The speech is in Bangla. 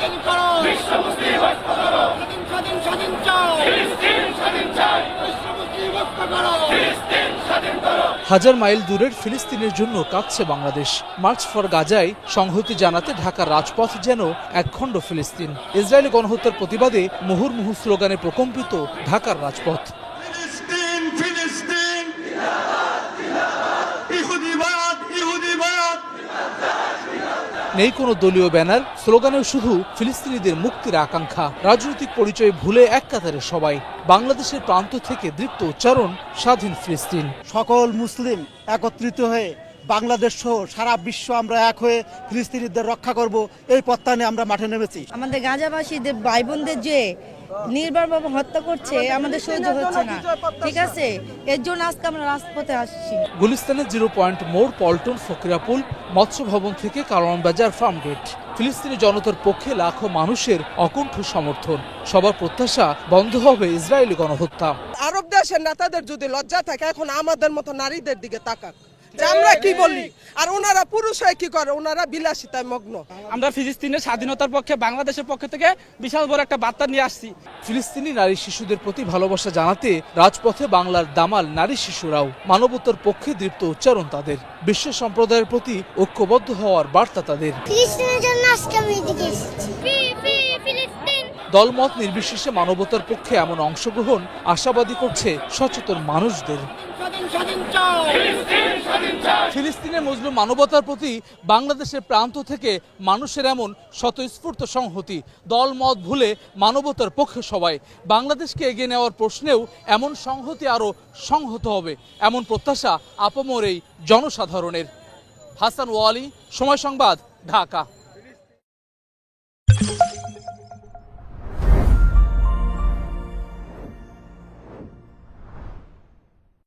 স্বাধীন করো। বিশ্ব মুসলিম স্বাধীন স্বাধীন স্বাধীন চাই। ফিলিস্তিন স্বাধীন চাই। বিশ্ব মুসলিম ঐক্য করো। হাজার মাইল দূরের ফিলিস্তিনের জন্য কাঁদছে বাংলাদেশ। মার্চ ফর গাজায় সংহতি জানাতে ঢাকার রাজপথ যেন একখণ্ড ফিলিস্তিন। ইসরায়েলি গণহত্যার প্রতিবাদে মুহুর্মুহু স্লোগানে প্রকম্পিত ঢাকার রাজপথ ফিলিস্তিন ফিলিস্তিন ইহুদিবাদ ইহুদিবাদ নেই কোনো দলীয় ব্যানার, স্লোগানেও শুধু ফিলিস্তিনিদের মুক্তির আকাঙ্ক্ষা। রাজনৈতিক পরিচয় ভুলে এক কাতারে সবাই, বাংলাদেশের প্রান্ত থেকে দৃপ্ত উচ্চারণ, স্বাধীন ফিলিস্তিন। সকল মুসলিম একত্রিত হয়ে বাংলাদেশ সহ সারা বিশ্ব আমরা এক হয়ে ফিলিস্তিনিদের রক্ষা করব এই প্রত্যানে আমরা মাঠে নেমেছি। আমাদের গাঁজাবাসীদের ভাই বোনদের যে নির্ভরভাবে হত্যা করছে আমাদের সহ্য হচ্ছে না। ঠিক আছে? এর জন্য আজকে আমরা রাজপথে আসছি। গুলিস্তানের জিরো পয়েন্ট মোড় পল্টন ফকিরাপুল মৎস্য ভবন থেকে কারওয়ান বাজার ফার্ম গেট। ফিলিস্তিনি জনতার পক্ষে লাখো মানুষের অকুণ্ঠ সমর্থন। সবার প্রত্যাশা বন্ধ হবে ইসরায়েলি গণহত্যা। আরব দেশের নেতাদের যদি লজ্জা থাকে এখন আমাদের মতো নারীদের দিকে তাকাক। যে আমরা কি বলি? আর ওনারা পুরুষ হয়ে কি করে? ওনারা বিলাসিতায় মগ্ন। আমরা ফিলিস্তিনের স্বাধীনতার পক্ষে বাংলাদেশের পক্ষ থেকে বিশাল বড় একটা বার্তা নিয়ে আসছি। ফিলিস্তিনি নারী শিশুদের প্রতি ভালোবাসা জানাতে রাজপথে বাংলার দামাল নারী শিশুরাও মানবতার পক্ষে দৃপ্ত উচ্চারণ তাদের। বিশ্ব সম্প্রদায়ের প্রতি ঐক্যবদ্ধ হওয়ার বার্তা তাদের। ফিলিস্তিনের জন্য আজকে আমি এদিকে এসেছি। দলমত নির্বিশেষে মানবতার পক্ষে এমন অংশগ্রহণ আশাবাদী করছে সচেতন মানুষদের। ফিলিস্তিনের মজলুম মানবতার প্রতি বাংলাদেশের প্রান্ত থেকে মানুষের এমন স্বতঃস্ফূর্ত সংহতি দলমত ভুলে মানবতার পক্ষে সবাই। বাংলাদেশকে এগিয়ে নেওয়ার প্রশ্নেও এমন সংহতি আরও সংহত হবে, এমন প্রত্যাশা আপামর এই জনসাধারণের। হাসান ওয়ালি, সময় সংবাদ, ঢাকা।